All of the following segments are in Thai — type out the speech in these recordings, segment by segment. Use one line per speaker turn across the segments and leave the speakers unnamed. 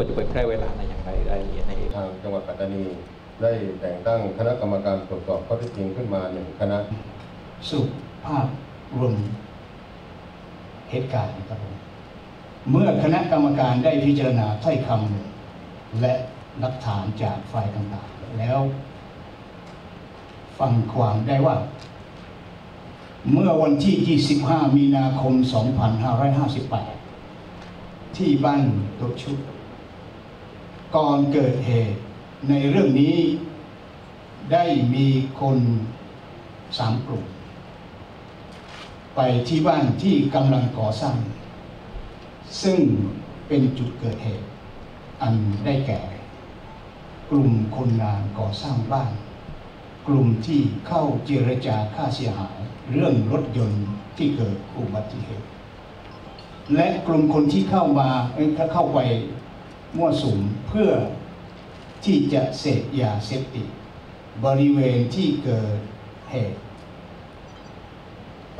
ควรจะเผยแพร่เวลาในอย่างไรรายละเอียดใน
ทางจังหวัดปัตตานี ได้แต่งตั้งคณะกรรมการตรวจสอบข้อเท็จจริงขึ้นมาหนึ่งคณะ
สุภาพรวมเหตุการณ์นะครับผมเมื่อคณะกรรมการได้พิจารณาถ้อยคำและหลักฐานจากฝ่ายต่างๆแล้ว ฟังความได้ว่า เมื่อวันที่ 25 มีนาคม 2558 ที่บ้านโตชุด ก่อนเกิดเหตุในเรื่องนี้ได้มีคนสามกลุ่ม ไปที่บ้านที่กำลังก่อสร้าง ซึ่งเป็นจุดเกิดเหตุ อันได้แก่ กลุ่มคนงานก่อสร้างบ้าน กลุ่มที่เข้าเจรจาค่าเสียหาย เรื่องรถยนต์ที่เกิดอุบัติเหตุ และกลุ่มคนที่เข้ามาเอ้ยเข้าไป มั่วสุมเพื่อที่จะเสพยาเสพติดบริเวณที่เกิดเหตุ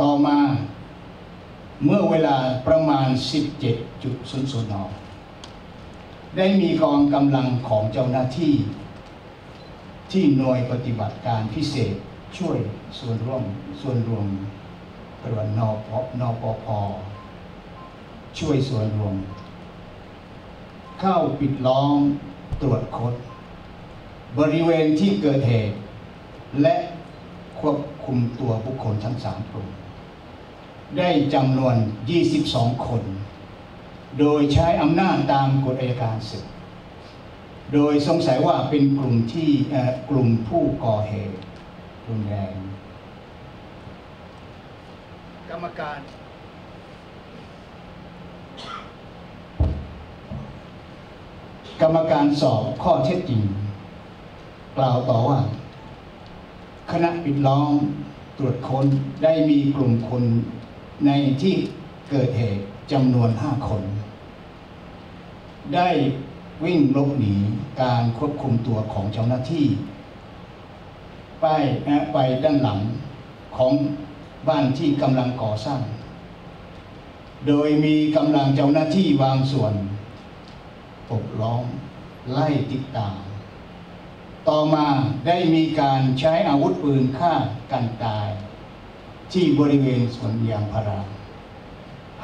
ต่อมาเมื่อเวลาประมาณ 17.00นได้มีกองกำลังของเจ้าหน้าที่ ที่หน่วยปฏิบัติการพิเศษช่วยส่วนร่วมส่วนรวมกรวนนปนปพช่วยส่วนรวม เข้าปิดล้อมตรวจค้นบริเวณที่เกิดเหตุ และควบคุมตัวบุคคลทั้งสามกลุ่ม ได้จำนวน 22 คน โดยใช้อำนาจตามกฎอัยการศึก โดยสงสัยว่าเป็นกลุ่มที่กลุ่มผู้ก่อเหตุรุนแรง กรรมการ กรรมการสอบข้อเท็จจริง กล่าวต่อว่า คณะปิดล้อมตรวจค้นได้มีกลุ่มคนในที่เกิดเหตุจำนวนห้าคน ได้วิ่งลบหนีการควบคุมตัวของเจ้าหน้าที่ ไปแอะไปด้านหลังของบ้านที่กำลังก่อสร้าง โดยมีกำลังเจ้าหน้าที่บางส่วน ปกล้อม ไล่ติดตาม ต่อมาได้มีการใช้อาวุธปืนฆ่ากันตาย ที่บริเวณสวนยางพารา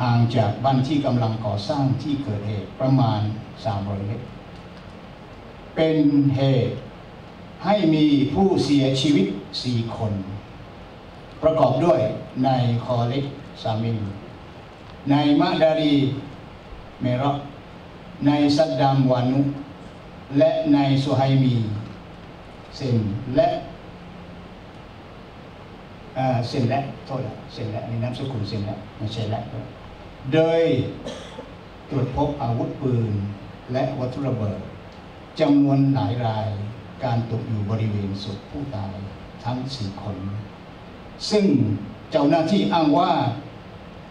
ห่างจากบ้านที่กำลังก่อสร้างที่เกิดเหตุประมาณ 300 เมตร เป็นเหตุให้มีผู้เสียชีวิต 4 คน ประกอบด้วยนายคอเล็กสามินนายมะดารี เมรอก ในซัดดามวานุ และในสุไฮมีเซนและเซนและโทษนะเซนและในนามสกุลเซนและไม่ใช่และโดยตรวจพบอาวุธปืน และวัตถุระเบิดจำนวนหลายรายการตกอยู่บริเวณศพผู้ตายทั้งสี่คน ซึ่งเจ้าหน้าที่อ้างว่า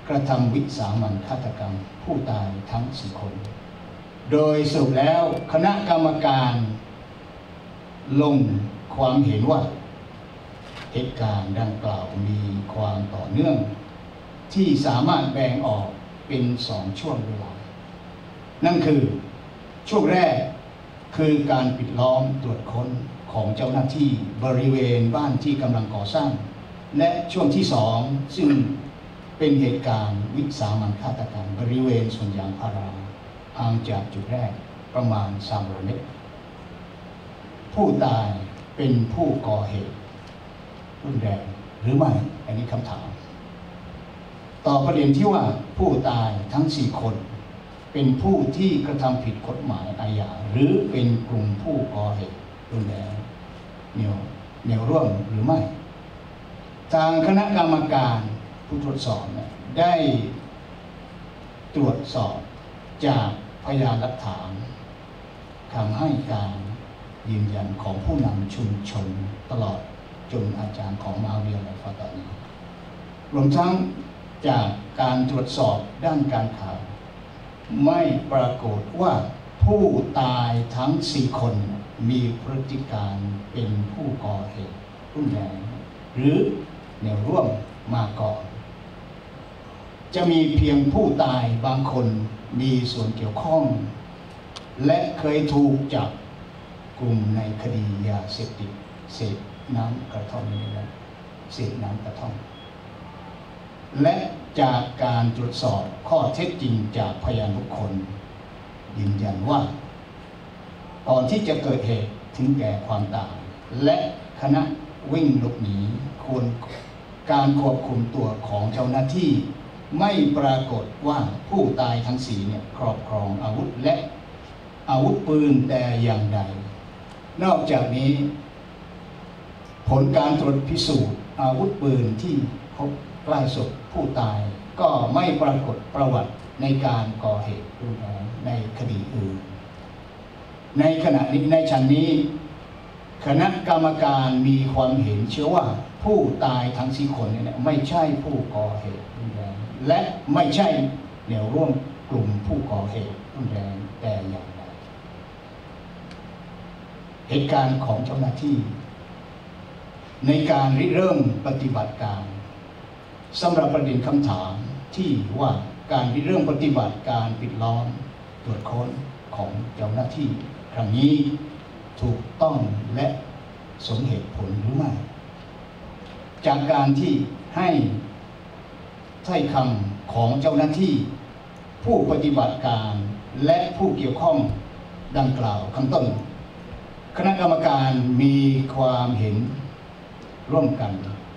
กระทำวิสามันฆาตกรรมผู้ตายทั้งสี่คน โดยสรุปแล้วคณะกรรมการลงความเห็นว่าเหตุการณ์ดังกล่าวมีความต่อเนื่อง ที่สามารถแบ่งออกเป็นสองช่วงเวลา นั่นคือช่วงแรกคือการปิดล้อมตรวจค้นของเจ้าหน้าที่บริเวณบ้านที่กำลังก่อสร้าง และช่วงที่สองซึ่งเป็นเหตุการณ์วิสามันฆาตกรรมบริเวณสวนยางพารา ห่างจากจุดแรกประมาณ300เมตร ผู้ตายเป็นผู้ก่อเหตุ รุนแรงหรือไม่ อันนี้คำถาม ต่อประเด็นที่ว่าผู้ตายทั้งสี่คน เป็นผู้ที่กระทำผิดกฎหมายอาญาหรือเป็นกลุ่มผู้ก่อเหตุรุนแรงแนวแนวร่วมหรือไม่ ทางคณะกรรมการผู้ตรวจสอบได้ตรวจสอบจาก พยานหลักฐานคำให้การยืนยันของผู้นำชุมชนตลอดจนอาจารย์ของมหาวิทยาลัยฟาตานีรวมทั้งจากการตรวจสอบด้านการข่าว ไม่ปรากฏว่าผู้ตายทั้งสี่คนมีพฤติการเป็นผู้ก่อเหตุรุนแรงหรือแนวร่วมมาก่อน จะมีเพียงผู้ตายบางคนมีส่วนเกี่ยวข้อง และเคยถูกจับกลุ่มในคดียาเสพติดเสพน้ำกระท่อมนี่นะเสพน้ำกระท่อมและจากการตรวจสอบข้อเท็จจริงจากพยานบุคคล ยืนยันว่า ก่อนที่จะเกิดเหตุถึงแก่ความตาย และคณะวิ่งหลบหนีควรการควบคุมตัวของเจ้าหน้าที่ ไม่ปรากฏว่าผู้ตายทั้งสี่เนี่ยครอบครองอาวุธและอาวุธปืนแต่อย่างใด นอกจากนี้ ผลการตรวจพิสูจน์อาวุธปืนที่พบใกล้ศพผู้ตาย ก็ไม่ปรากฏประวัติในการก่อเหตุรุนแรงในคดีอื่น ในขณะนี้ในชั้นนี้ คณะกรรมการมีความเห็นเชื่อว่าผู้ตายทั้งสี่คนเนี่ยไม่ใช่ผู้ก่อเหตุ และไม่ใช่แนวร่วมกลุ่มผู้ก่อเหตุรุนแรงแต่อย่างใดเหตุการณ์ของเจ้าหน้าที่ ในการริเริ่มปฏิบัติการสำหรับประเด็นคำถามที่ว่าการริเริ่มปฏิบัติการปิดล้อมตรวจค้นของเจ้าหน้าที่ ครั้งนี้ถูกต้องและสมเหตุผลหรือไม่จากการที่ให้ ถ้อยคำของเจ้าหน้าที่ ผู้ปฏิบัติการและผู้เกี่ยวข้องดังกล่าวข้างต้น คณะกรรมการมีความเห็นร่วมกัน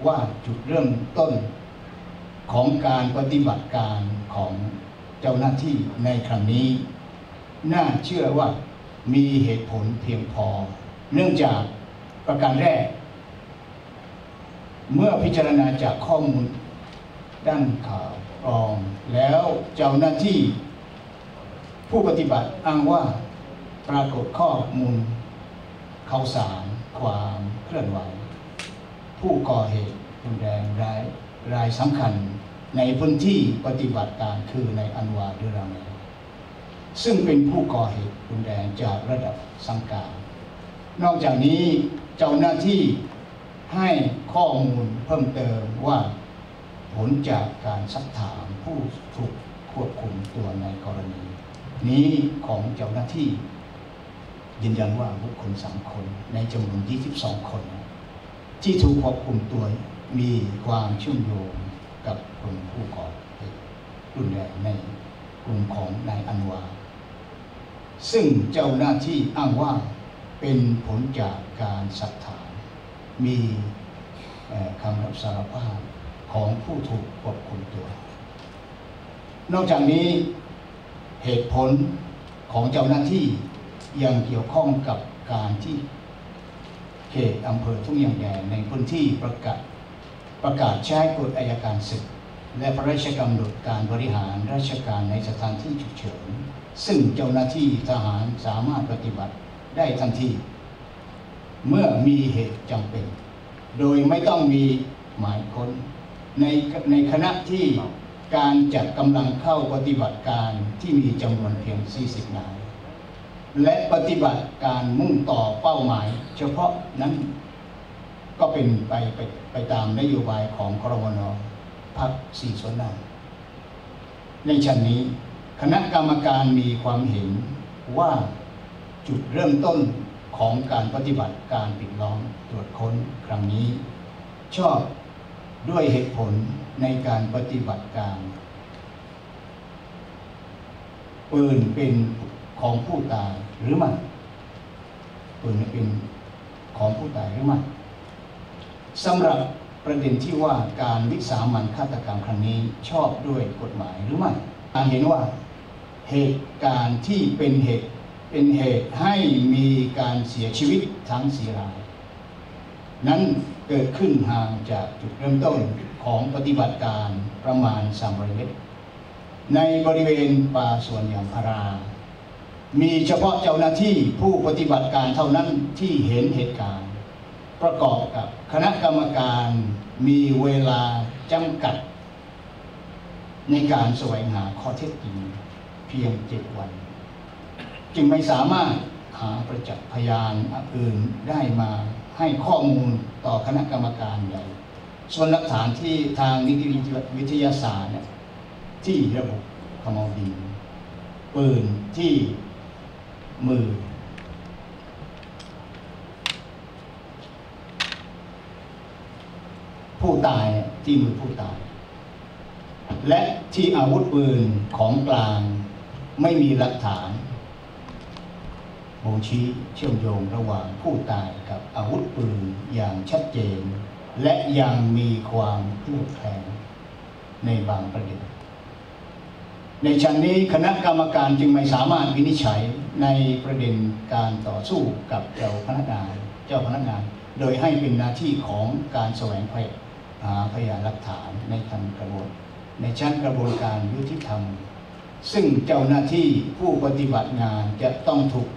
ว่าจุดเริ่มต้น ของการปฏิบัติการของเจ้าหน้าที่ในครั้งนี้ น่าเชื่อว่ามีเหตุผลเพียงพอ เนื่องจากประการแรก เมื่อพิจารณาจากข้อมูล ด้านข่าวกรอง แล้วเจ้าหน้าที่ผู้ปฏิบัติอ้างว่าปรากฏข้อมูลข่าวสารความเคลื่อนไหว ผู้ก่อเหตุรุนแรงรายรายสำคัญในพื้นที่ปฏิบัติการคือในอันวาเดอรามลซึ่งเป็นผู้ก่อเหตุรุนแรงจากระดับสังการ นอกจากนี้เจ้าหน้าที่ให้ข้อมูลเพิ่มเติมว่า ผลจากการซักถามผู้ถูกควบคุมตัวในกรณี นี้ของเจ้าหน้าที่ยืนยันว่าบุคคลสามคนในจำนวน 22 คน ที่ถูกควบคุมตัวมีความเชื่อมโยงกับกลุ่มผู้ก่อเหตุรุนแรงในกลุ่มของนายอันวา ซึ่งเจ้าหน้าที่อ้างว่าเป็นผลจากการสักถามมีคำรับสารภาพ ของผู้ถูกควบคุมตัว นอกจากนี้เหตุผลของเจ้าหน้าที่ยังเกี่ยวข้องกับการที่เขตอำเภอทุ่งยางแดงในพื้นที่ประกาศประกาศใช้กฎอายการศึก และพระราชกำหนดการบริหารราชการในสถานที่ฉุกเฉิน ซึ่งเจ้าหน้าที่ทหารสามารถปฏิบัติได้ทันที เมื่อมีเหตุจำเป็น โดยไม่ต้องมีหมายค้น ในในคณะที่การจัดกำลังเข้าปฏิบัติการที่มีจำนวนเพียง 40 นาย และปฏิบัติการมุ่งต่อเป้าหมาย เฉพาะนั้นก็เป็นไปไปไปตามนโยบายของกรมนพักสี่ส่วนหน้าในชั้นนี้คณะกรรมการมีความเห็นว่าจุดเริ่มต้นของการปฏิบัติการปิดล้อมตรวจค้นครั้งนี้ ชอบ ด้วยเหตุผลในการปฏิบัติการ ปืนเป็นของผู้ตายหรือไม่ปืนเป็นของผู้ตายหรือไม่สำหรับประเด็นที่ว่าการวิสามันฆาตกรรมครั้งนี้ชอบด้วยกฎหมายหรือไม่การเห็นว่าเหตุการณ์ที่เป็นเหตุเป็นเหตุให้มีการเสียชีวิตทั้งสี่ราย นั้นเกิดขึ้นห่างจากจุดเริ่มต้นของปฏิบัติการประมาณ 300 เมตร ในบริเวณป่าสวนยางพารา มีเฉพาะเจ้าหน้าที่ผู้ปฏิบัติการเท่านั้นที่เห็นเหตุการณ์ ประกอบกับคณะกรรมการมีเวลาจำกัด ในการแสวงหาข้อเท็จจริงเพียงเจ็ดวัน จึงไม่สามารถหาประจักษ์พยานอื่นได้มา ให้ข้อมูลต่อคณะกรรมการใดส่วนหลักฐานที่ทางนิติวิทยาศาสตร์ที่ระบุขมอดินปืนที่มือ ผู้ตายเนี่ยที่มือผู้ตาย และที่อาวุธปืนของกลางไม่มีหลักฐาน บ่งชี้เชื่อมโยงระหว่างผู้ตายกับอาวุธปืนอย่างชัดเจน และยังมีความเคลือบแคลงในบางประเด็น ในชั้นนี้คณะกรรมการจึงไม่สามารถวินิจฉัยในประเด็นการต่อสู้กับเจ้าพนักงานเจ้าพนักงาน โดยให้เป็นหน้าที่ของการแสวงหาพยานหลักฐานในทางกระบวนในชั้นกระบวนการยุติธรรม ซึ่งเจ้าหน้าที่ผู้ปฏิบัติงานจะต้องถูก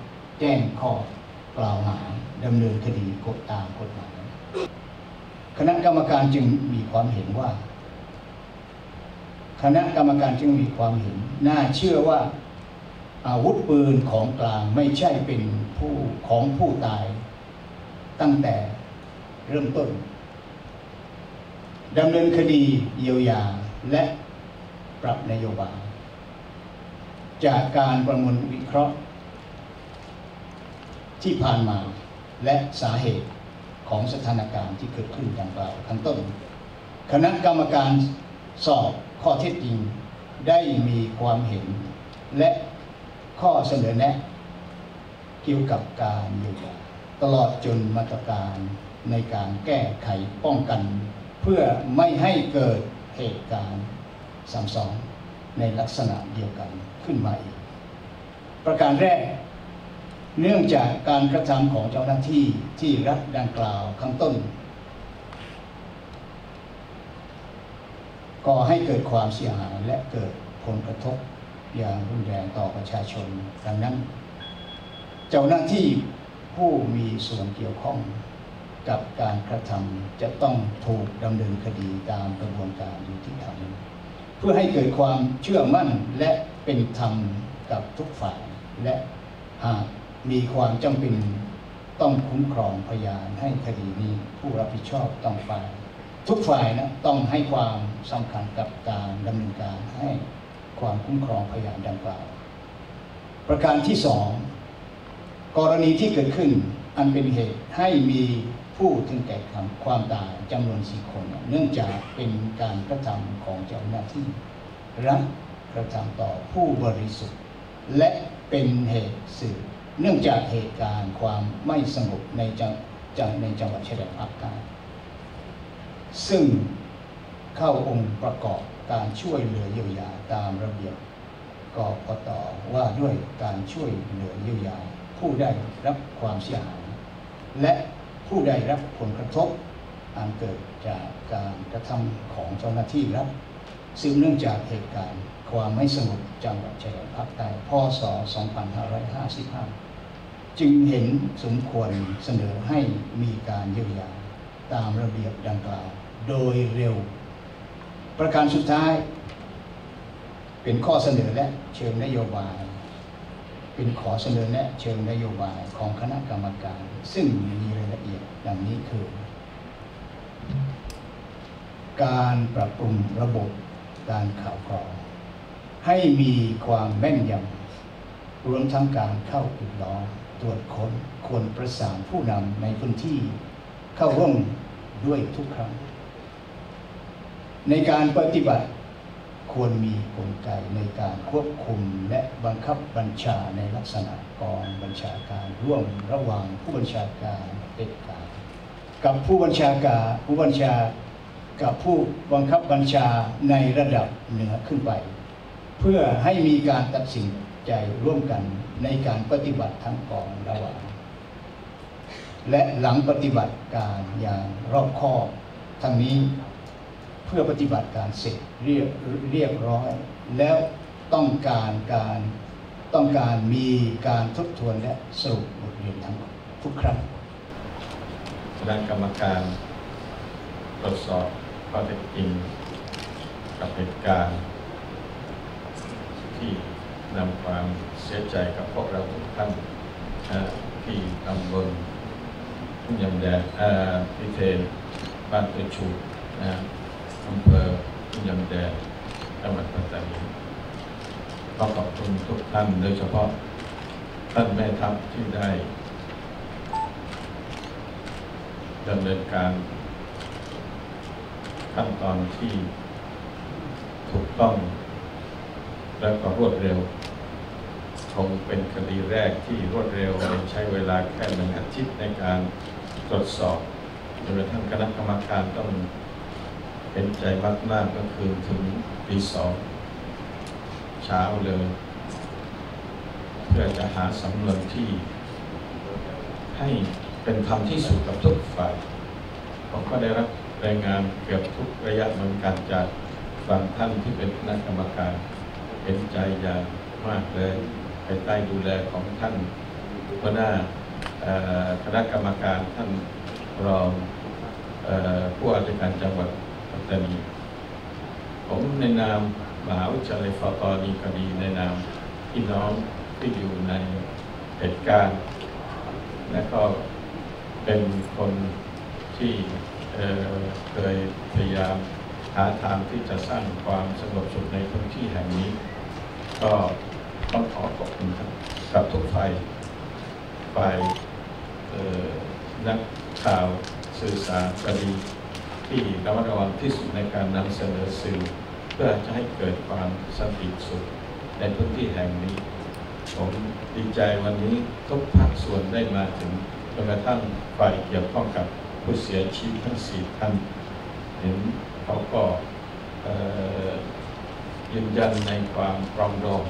แจ้งข้อกล่าวหาดำเนินคดีกฎตามกฎหมายคณะกรรมการจึงมีความเห็นว่า คณะกรรมการจึงมีความเห็น น่าเชื่อว่าอาวุธปืนของกลางไม่ใช่เป็นผู้ของผู้ตาย ตั้งแต่เริ่มต้นดำเนินคดีเยียวยาและปรับนโยบายจากการประมวลวิเคราะห์ ที่ผ่านมาและสาเหตุของสถานการณ์ที่เกิดขึ้นดังกล่าวข้างต้น คณะกรรมการสอบข้อเท็จจริงได้มีความเห็น และข้อเสนอแนะเกี่ยวกับการเยียวยาตลอดจนมาตรการในการแก้ไขป้องกัน เพื่อไม่ให้เกิดเหตุการณ์ซ้ำซ้อนในลักษณะเดียวกันขึ้นมาอีก ประการแรก เนื่องจากการกระทำของเจ้าหน้าที่ที่รัฐดังกล่าวข้างต้น ก่อให้เกิดความเสียหายและเกิดผลกระทบอย่างรุนแรงต่อประชาชน ดังนั้น เจ้าหน้าที่ผู้มีส่วนเกี่ยวข้องกับการกระทำจะต้องถูกดำเนินคดีตามกระบวนการยุติธรรมเพื่อให้เกิดความเชื่อมั่นและเป็นธรรมกับทุกฝ่ายและหาก มีความจำเป็นต้องคุ้มครองพยานให้คดีนี้ผู้รับผิดชอบต้องฝ่าย ทุกฝ่ายนะต้องให้ความสำคัญกับการดำเนินการให้ความคุ้มครองพยานดังกล่าว ประการที่สองกรณีที่เกิดขึ้นอันเป็นเหตุให้มีผู้ถึงแก่ความตายจำนวนสี่คน เนื่องจากเป็นการกระทำของเจ้าหน้าที่รัฐกระทำต่อผู้บริสุทธิ์ และเป็นเหตุสืบ เนื่องจากเหตุการณ์ความไม่สงบในจังจังในจังหวัดชายแดนภาคใต้ซึ่งเข้าองค์ประกอบการช่วยเหลือเยียวยาตามระเบียบกปตว่าด้วยการช่วยเหลือเยียวยาผู้ได้รับความเสียหายและผู้ได้รับผลกระทบอันเกิดจากการกระทำของเจ้าหน้าที่รัฐซึ่งเนื่องจากเหตุการณ์ความไม่สงบจังหวัดชายแดนภาคใต้พศ 2555 จึงเห็นสมควรเสนอให้มีการเยียวยาตามระเบียบดังกล่าว โดยเร็ว ประการสุดท้าย เป็นข้อเสนอและเชิงนโยบาย เป็นขอเสนอแนะเชิงนโยบายของคณะกรรมการ ซึ่งมีรายละเอียดดังนี้คือ การปรับปรุงระบบการข่าวกรองให้มีความแม่นยำรวมทั้งการเข้าปิดล้อม ตรวจค้นควรประสานผู้นำในพื้นที่เข้าร่วมด้วยทุกครั้ง ในการปฏิบัติควรมีกลไกในการควบคุมและบังคับบัญชาในลักษณะกองบัญชาการร่วมระหว่างผู้บัญชาการเด็ดขาดกับผู้บัญชาการผู้บัญชากับผู้บังคับบัญชาในระดับเหนือขึ้นไป เพื่อให้มีการตัดสินใจร่วมกัน ในการปฏิบัติทั้งกองระหว่างและหลังปฏิบัติการอย่างรอบคอบทั้งนี้เพื่อปฏิบัติการเสร็จเรียบเรียบร้อย แล้วต้องการการต้องการมีการทบทวนและสรุปบทเรียนทั้งทุกครั้ง
คณะกรรมการตรวจสอบข้อเท็จจริงกับเหตุการณ์ที่นำความ เสียใจกับพวกเราทุกท่านที่ตำบลทุ่งยำแดงพิเทนบ้านเตชูอำเภอทุ่งยำแดงจังหวัดปัตตานีขอขอบคุณทุกท่านโดยเฉพาะท่านแม่ทัพที่ได้ดำเนินการขั้นตอนที่ถูกต้องและก็รวดเร็ว คงเป็นคดีแรกที่รวดเร็วใช้เวลาแค่หนึ่งอาทิตย์ในการตรวจสอบจนกระทั่งคณะกรรมการต้องเป็นใจมากๆก็คือถึงปีสองเช้าเลย เพื่อจะหาสำนวนที่ ให้เป็นธรรมที่สุดกับทุกฝ่ายผมก็ได้รับรายงานเกือบทุกระยะเหมือนกันจากฝั่งท่านที่เป็นคณะกรรมการเห็นใจอย่างมากเลย ภายใต้ดูแลของท่านหัวหน้าคณะกรรมการท่านรองออผู้ว่าราชการจังหวัดปัตตานีผมในนามมหาวิทยาลัยฟอตอนีก็ดีในนามพี่น้องที่อยู่ในเหตุการณ์ และก็เป็นคนที่เเคยพยายามหาทางที่จะสร้างความสงบสุขในพื้นที่แห่งนี้ ก็ ต้องขอขอบคุณครับกับทุกฝ่ายฝ่ายนักข่าวสื่อสารก็ดีที่ระมัดระวังที่สุดในการนำเสนอสื่อ เพื่อจะให้เกิดความสันติสุขในพื้นที่แห่งนี้ ผมดีใจวันนี้ทุกภาคส่วนได้มาถึงจนกระทั่งฝ่ายเกี่ยวข้องกับผู้เสียชีวิตทั้งสี่ท่านเห็นเขาก็ยืนยันในความปรองดอง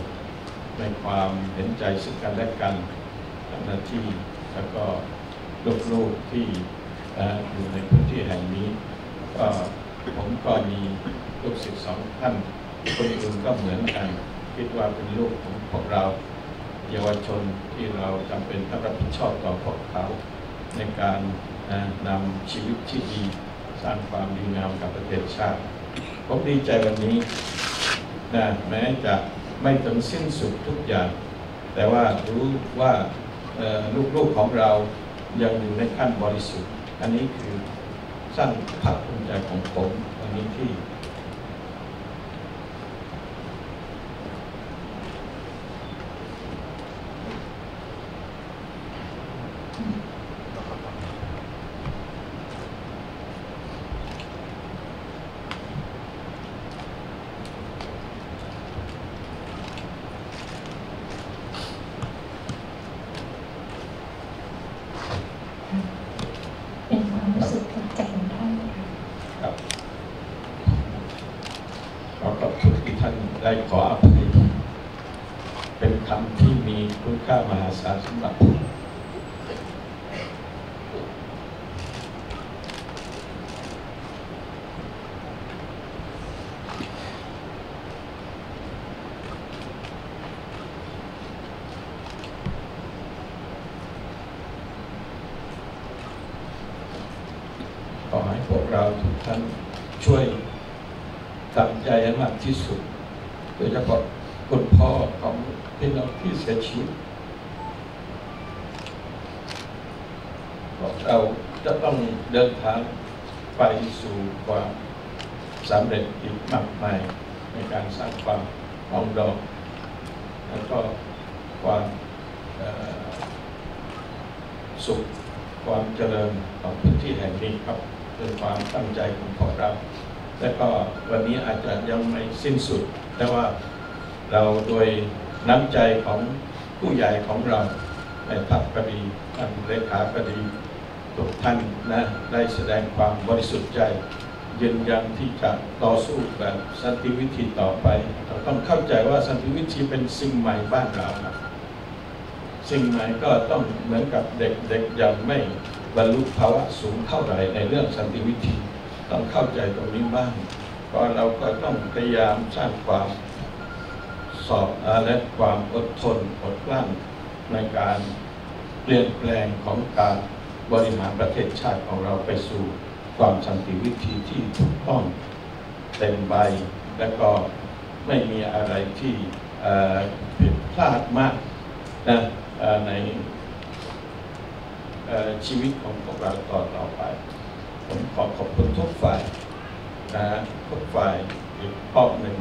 ในความเห็นใจซึ่งกันและกันเจ้าหน้าที่แล้วก็ลูกๆที่อยู่ในพื้นที่แห่งนี้ ก็ผมก็มีลูกศิษย์สองท่านคนอื่นก็เหมือนกัน คิดว่าเป็นลูกของพวกเรา เยาวชนที่เราจำเป็นต้องรับผิดชอบต่อพวกเขา ในการนะนำชีวิตที่ดีสร้างความดีงามกับประเทศชาติ ผมดีใจวันนี้นะแม้จะ ไม่ถึงสิ้นสุดทุกอย่าง แต่ว่ารู้ว่าลูกๆของเรายังอยู่ในขั้นบริสุทธิ์ อันนี้คือสร้างภาคภูมิใจของผมวันนี้ที่
เป็นความรู้สึกจากใจของท่านค่ะ
ครับขอขอบคุณที่ท่าน ได้ขออภัยเป็นคำที่มีคุณค่ามหาศาลสำหรับผมขอให้พวกเราทุกท่านช่วยทำใจให้มากที่สุด โดยเฉพาะคุณพ่อของพี่น้องที่เสียชีวิต เราจะต้องเดินทางไปสู่ความสำเร็จอีกมากมายในการสร้างความปองดองแล้วก็ความสุขความเจริญของพื้นที่แห่งนี้ครับเป็นความตั้งใจของพวกเราและก็วันนี้อาจจะยังไม่สิ้นสุด แต่ว่าเราโดยน้ำใจของผู้ใหญ่ของเราในทัพกดีท่านเลขากดี ทุกท่านนะได้แสดงความบริสุทธิ์ใจยืนยันที่จะต่อสู้แบบสันติวิธีต่อไปเราต้องเข้าใจว่าสันติวิธีเป็นสิ่งใหม่บ้านเราครับสิ่งไหนก็ต้องเหมือนกับเด็กๆยังไม่บรรลุภาวะสูงเท่าไหร่ในเรื่องสันติวิธี ต้องเข้าใจตรงนี้บ้างก็เราก็ต้องพยายามสร้างความสอบอและความอดทนอดกลั้นในการเปลี่ยนแปลงของการ บริหารประเทศชาติของเราไปสู่ความสันติวิธีที่ถูกต้องเต็มใบ และก็ไม่มีอะไรที่ผิดพลาดมากนะในชีวิตของพวกเราต่อต่อไป ผมขอขอบคุณทุกฝ่ายนะทุกฝ่ายอีกรอบหนึ่ง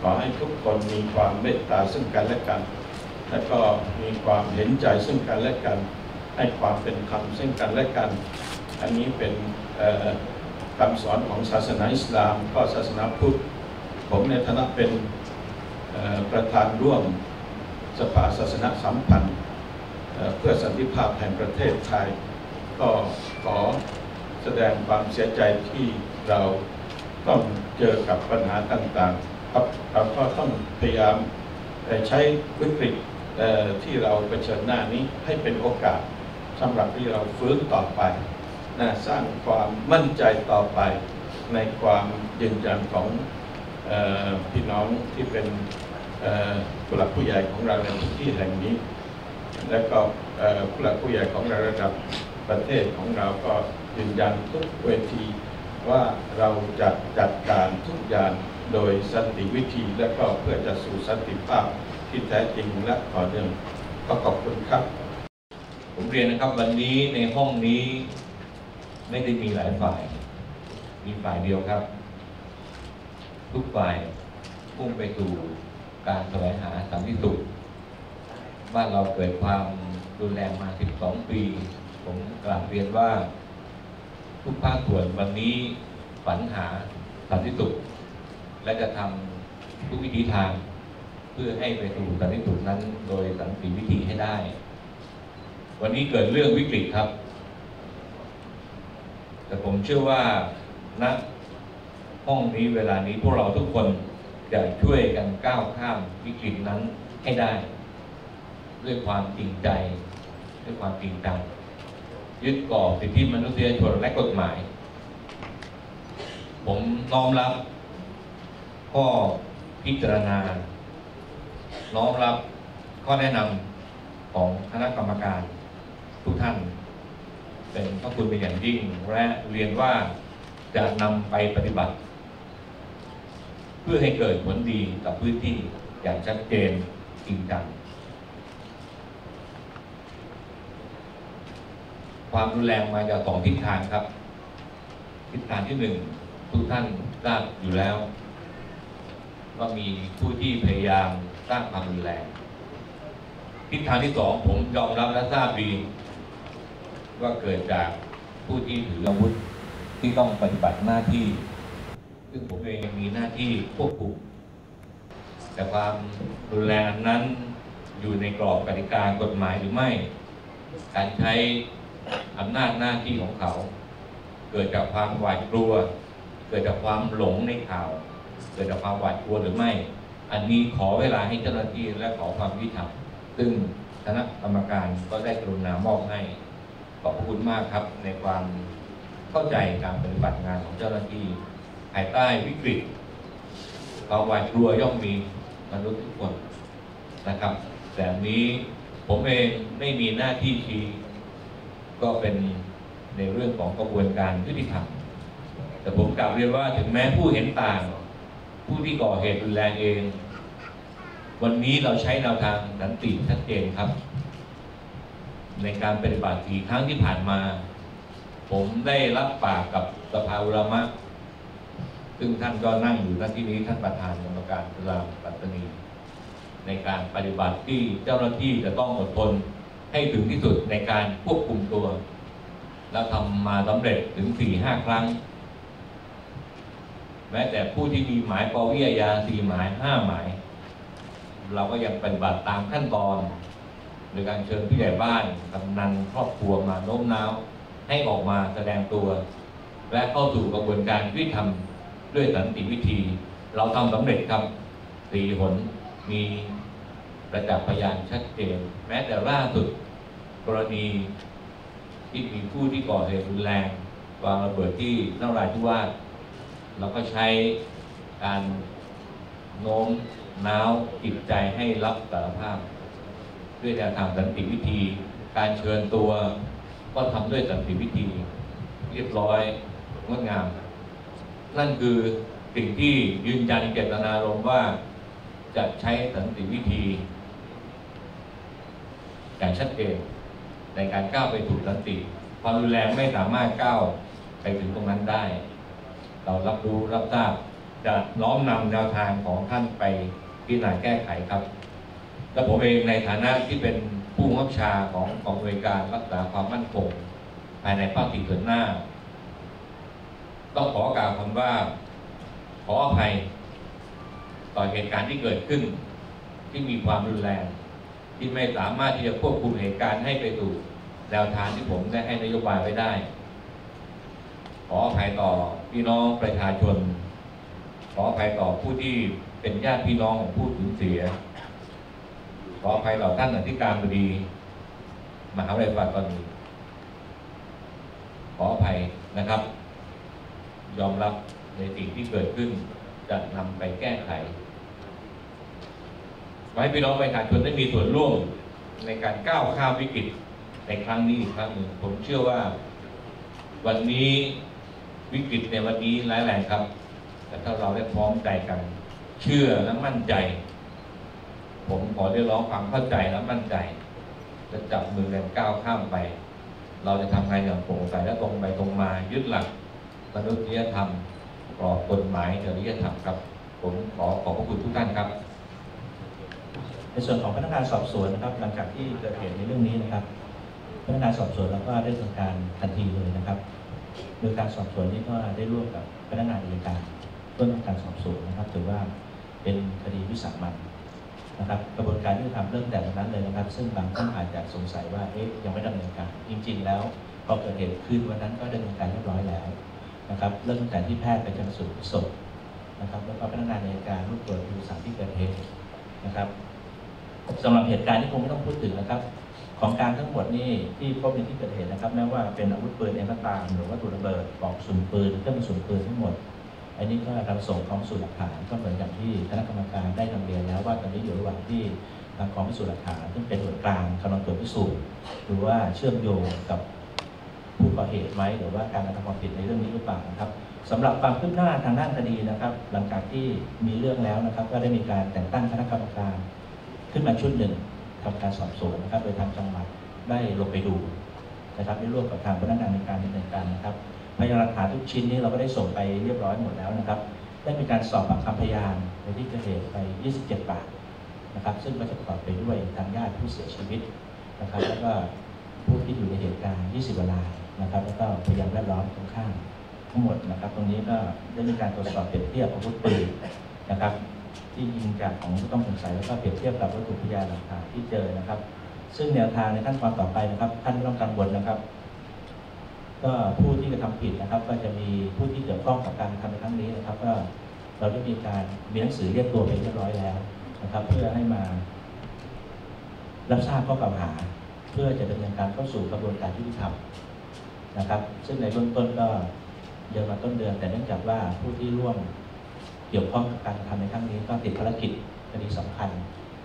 ขอให้ทุกคนมีความเมตตาซึ่งกันและกัน และก็มีความเห็นใจซึ่งกันและกัน ให้ความเป็นธรรมซึ่งกันและกัน อันนี้เป็นคำสอนของศาสนาอิสลาม ก็ศาสนาพุทธผมในฐานะเป็นประธานร่วมสภาศาสนาสัมพันธ์ เพื่อสันติภาพแห่งประเทศไทย ก็ขอแสดงความเสียใจที่เราต้องเจอกับปัญหาต่างๆครับเราก็ต้องพยายามใช้วิกฤตที่เราเผชิญหน้านี้ให้เป็นโอกาส สำหรับที่เราฟื้นต่อไปนะสร้างความมั่นใจต่อไป ในความยืนยันของออพี่น้องที่เป็นผู้หลักผู้ใหญ่ของเราในพื้นที่แห่งนี้ และก็ผู้หลักผู้ใหญ่ของเราระดับประเทศของเราก็ยืนยันทุกเวทีว่าเราจะจัดการทุกอย่างโดยสันติวิธีและก็เพื่อจะสู่สันติภาพที่แท้จริงและต่อเนื่องก็ขอบคุณครับ
ผมเรียนนะครับวันนี้ในห้องนี้ ไม่ได้มีหลายฝ่าย มีฝ่ายเดียวครับ ทุกฝ่ายพุ่งไปสู่การแสวงหาสันติสุขบ้านเราเกิดความรุนแรงมา 12 ปี ผมกราบเรียนว่า ทุกภาคส่วนวันนี้ฝันหาสันติสุขและจะทำทุกวิธีทาง เพื่อให้ไปสู่สันติสุขนั้นโดยสันติวิธีให้ได้ วันนี้เกิดเรื่องวิกฤตครับ แต่ผมเชื่อว่าณห้องนี้เวลานี้พวกเราทุกคนจะช่วยกันก้าวข้ามวิกฤตนั้นให้ได้ ด้วยความจริงใจ ด้วยความจริงจังยึดกรอบสิทธิมนุษยชนและกฎหมาย ผมน้อมรับข้อพิจารณา น้อมรับข้อแนะนำของคณะกรรมการ ทุกท่าน เป็นพระคุณเป็นอย่างยิ่ง และเรียนว่าจะนำไปปฏิบัติ เพื่อให้เกิดผลดีกับพื้นที่อย่างชัดเจนจริงจังความรุนแรงมาจากสองทิศทางครับ ทิศทางที่หนึ่งทุกท่านทราบอยู่แล้ว ว่ามีผู้ที่พยายามสร้างความรุนแรงทิศทางที่สองผมยอมรับและทราบดี ว่าเกิดจากผู้ที่ถืออาวุธที่ต้องปฏิบัติหน้าที่ ซึ่งผมเองมีหน้าที่ควบคุมแต่ความรุนแรงนั้นอยู่ในกรอบกติกากฎหมายหรือไม่ การใช้อำนาจหน้าที่ของเขา เกิดจากความหวาดกลัว เกิดจากความหลงในข่าว เกิดจากความหวาดกลัวหรือไม่ อันนี้ขอเวลาให้เจ้าหน้าที่และขอความยุติธรรมซึ่งคณะกรรมการก็ได้กรุณามอบให้ ขอบคุณมากครับในความเข้าใจการปฏิบัติงานของเจ้าหน้าที่ภายใต้วิกฤตความหวาดกลัวย่อมมีมนุษย์ทุกคนนะครับ แต่นนี้ผมเองไม่มีหน้าที่ชี้ก็เป็นในเรื่องของกระบวนการยุติธรรมแต่ผมกลับเรียนว่าถึงแม้ผู้เห็นต่าง ผู้ที่ก่อเหตุรุนแรงเอง วันนี้เราใช้แนวทางสันติชัดเจนครับ ในการปฏิบัติสี่ครั้งที่ผ่านมา ผมได้รับปากกับสภาอุลามะ ซึ่งท่านก็นั่งอยู่ณที่นี้ท่านประธานกรรมการอุลามปัตตานี ในการปฏิบัติที่เจ้าหน้าที่จะต้องอดทนให้ถึงที่สุดในการควบคุมตัว แล้วทำมาสำเร็จถึงสี่ห้าครั้ง แม้แต่ผู้ที่มีหมายปวิยยาสี่หมายห้าหมาย เราก็ยังปฏิบัติตามขั้นตอน ยการเชิญผู้ใหญ่บ้านกำนันครอบครัวมาโน้มน้าวให้ออกมาแสดงตัว และเข้าสู่กระบวนการยุติธรรมด้วยสันติวิธี เราทำสำเร็จครับสี่หนมีประจักษ์พยานชัดเจน แม้แต่ล่าสุดกรณีที่มีผู้ที่ก่อเหตุรุนแรงวางระเบิดที่นราธิวาสเราก็ใช้การโน้มน้าวจิตใจให้รับสารภาพ ด้วยแนวทางสันติวิธี การเชิญตัว ก็ทำด้วยสันติวิธี เรียบร้อยงดงาม นั่นคือสิ่งที่ยืนยันเจตนารมณ์ว่าจะใช้สันติวิธีอย่างชัดเจนในการก้าวไปสู่สันติ ความรุนแรงไม่สามารถก้าวไปถึงตรงนั้นได้ เรารับรู้รับทราบจะน้อมนำแนวทางของท่านไปพิจารณาแก้ไขครับ และผมเองในฐานะที่เป็นผู้บังคับชาของกองบริการรักษาความมั่นคงภายในภาคสี่ส่วนหน้า ต้องขอกล่าวคำว่า ขออภัย ต่อเหตุการณ์ที่เกิดขึ้น ที่มีความรุนแรง ที่ไม่สามารถที่จะควบคุมเหตุการณ์ให้ไปสู่แนวทางที่ผมได้ให้นโยบายไว้ได้ ขออภัยต่อพี่น้องประชาชน ขออภัยต่อผู้ที่เป็นญาติพี่น้องของผู้สูญเสีย ขออภัยต่อท่านอธิการบดี มหาวิทยาลัยปัตตานีขออภัยนะครับ ยอมรับในสิ่งที่เกิดขึ้นจะนำไปแก้ไขขอให้พี่น้องประชาชนได้มีส่วนร่วมในการก้าวข้ามวิกฤตในครั้งนี้อีกครั้งหนึ่งผมเชื่อว่าวันนี้วิกฤตในวันนี้ร้ายแรงครับ แต่ถ้าเราได้พร้อมใจกัน เชื่อและมั่นใจ ผมขอเรียกร้องความเข้าใจและมั่นใจจะจับมือกันก้าวข้ามไป เราจะทำงานอย่างโปร่งใสและตรงไปตรงมายึดหลักมนุษยธรรมกรอบกฎหมายจริยธรรมครับ ผมขอขอบพระคุณทุกท่านครับ
ในส่วนของพนักงานสอบสวนนะครับ หลังจากที่เกิดเหตุในเรื่องนี้นะครับ พนักงานสอบสวนเราก็ได้ดำเนินการทันทีเลยนะครับโดยการสอบสวนนี้ก็ได้ร่วมกับพนักงานอัยการร่วมการสอบสวนนะครับถือว่าเป็นคดีวิสามัน นะครับกระบวนการที่ทำเริ่มแต่วันนั้นเลยนะครับ ซึ่งบางท่านอาจจะสงสัยว่าเอ๊ะยังไม่ดำเนินการจริง ๆ แล้วพอเกิดเหตุขึ้นวันนั้นก็ดำเนินการเรียบร้อยแล้วนะครับเริ่มตั้งแต่ที่แพทย์ไปชันสูตรศพนะครับแล้วก็พนักงานอัยการรวบรวมดูสารที่เกิดเหตุนะครับสำหรับเหตุการณ์ที่คงไม่ต้องพูดถึงนะครับ ของการทั้งหมดนี่ที่พบในที่เกิดเหตุนะครับแม้ว่าเป็นอาวุธปืนเองก็ตามหรือว่าตัวระเบิดปลอกสุนปืนเครื่องสุนปืนทั้งหมด อันนี้ก็นำส่งกองพิสูจน์หลักฐานก็เหมือนอย่างที่คณะกรรมการได้นำเรียนแล้วว่าตอนนี้อยู่ระหว่างที่ทางกองพิสูจน์หลักฐานซึ่งเป็นหน่วยกลางกำลังตรวจพิสูจน์หรือว่าเชื่อมโยงกับผู้ก่อเหตุไหมหรือว่าการกระทำความผิดในเรื่องนี้หรือเปล่านะครับสำหรับความคืบหน้าทางด้านคดีนะครับ หลังจากที่มีเรื่องแล้วนะครับ ก็ได้มีการแต่งตั้งคณะกรรมการ ขึ้นมาชุดหนึ่งทำการสอบสวนนะครับ โดยทางจังหวัดได้ลงไปดูนะครับได้ร่วมกับทางพนักงานในการดำเนินการนะครับ พยานหลักฐานทุกชิ้นนี้เราก็ได้ส่งไปเรียบร้อยหมดแล้วนะครับ ได้มีการสอบปากคำพยานในที่เกิดเหตุไป 27 ปากนะครับ ซึ่งก็จะประกอบไปด้วยทางญาติผู้เสียชีวิตนะครับ แล้วก็ผู้ที่อยู่ในเหตุการณ์ 20รายนะครับ แล้วก็พยานแวดล้อมตรงข้ามทั้งหมดนะครับ ตรงนี้ก็ได้มีการตรวจสอบเปรียบเทียบอาวุธปืนนะครับ ที่ยิงจากของผู้ต้องสงสัยแล้วก็เปรียบเทียบกับวัตถุพยานหลักฐานที่เจอนะครับ ซึ่งแนวทางในขั้นตอนต่อไปนะครับท่านไม่ต้องกังวลนะครับ ก็ผู้ที่กระทำผิดนะครับ ก็จะมีผู้ที่เกี่ยวข้องกับการทำในครั้งนี้นะครับ ก็เราได้มีการมีหนังสือเรียกตัวไปเรียบร้อยแล้วนะครับ เพื่อให้มา รับทราบข้อกล่าวหา เพื่อจะดำเนินการเข้าสู่กระบวนการยุติธรรมนะครับ ซึ่งในเบื้องต้นก็เดือนมาต้นเดือน แต่เนื่องจากว่าผู้ที่ร่วมเกี่ยวข้องกับการทำในครั้งนี้ก็ติดภารกิจคดีสำคัญ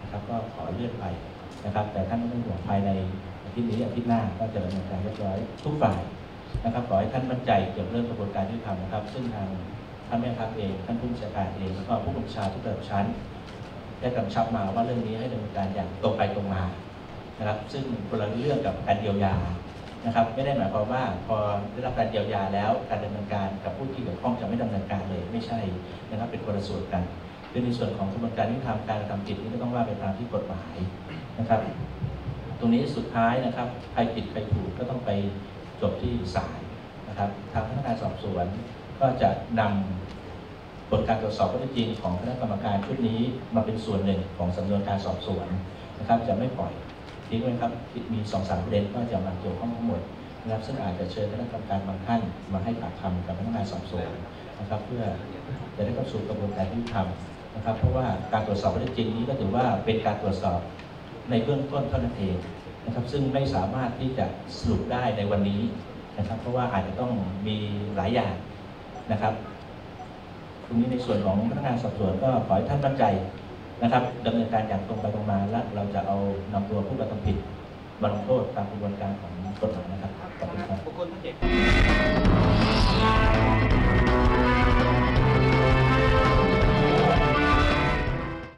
นะครับ ก็ขอเลื่อนไปนะครับ แต่ท่านไม่ต้องห่วงภายในอาทิตย์นี้อาทิตย์หน้าก็จะดำเนินการเรียบร้อยทุกฝ่าย นะครับขอให้ท่านมั่นใจเกี่ยวกับเรื่องกระบวนการที่ทำนะครับ ซึ่งทางท่านแม่ทัพเองท่านผู้บัญชาการเองแล้วก็ผู้บัญชาทุกระดับชั้น ได้กำชับมาว่าเรื่องนี้ให้ดำเนินการอย่างตรงไปตรงมานะครับ ซึ่งคนละเรื่องกับการเยียวยานะครับ ไม่ได้หมายความว่าพอได้รับการเยียวยาแล้วการดำเนินการกับผู้ที่เกี่ยวข้องจะไม่ดำเนินการเลยไม่ใช่นะครับเป็นคนละส่วนกันคือในส่วนของกระบวนการยุติธรรมการกระทำผิดนี้ก็ต้องว่าไปตามที่กฎหมายนะครับ ตรงนี้สุดท้ายนะครับใครผิดใครถูกก็ต้องไป จบที่ศาลนะครับทางพนักงานสอบสวน ก็จะนำผลการตรวจสอบข้อเท็จจริงของคณะกรรมการชุดนี้มาเป็นส่วนหนึ่งของสำนวนการสอบสวนนะครับ จะไม่ปล่อยทิ้งไว้ครับมีสองสามประเด็นก็จะมาเกี่ยวข้องทั้งหมดนะครับซึ่งอาจจะเชิญคณะกรรมการบางท่านมาให้ปากคำกับพนักงานสอบสวนนะครับ เพื่อจะได้เข้าสู่กระบวนการยุติธรรมนะครับ เพราะว่าการตรวจสอบข้อเท็จจริงนี้ก็ถือว่าเป็นการตรวจสอบในเบื้องต้นเท่านั้นเอง นะครับซึ่งไม่สามารถที่จะสรุปได้ในวันนี้นะครับ เพราะว่าอาจจะต้องมีหลายอย่างนะครับตรงนี้ในส่วนของพนักงานสอบสวนก็ขอให้ท่านมั่นใจนะครับดำเนินการอย่างตรงไปตรงมาและเราจะเอานำตัวผู้กระทำผิดมาลงโทษตามกระบวนการของกฎหมายนะครับขอบคุณครับ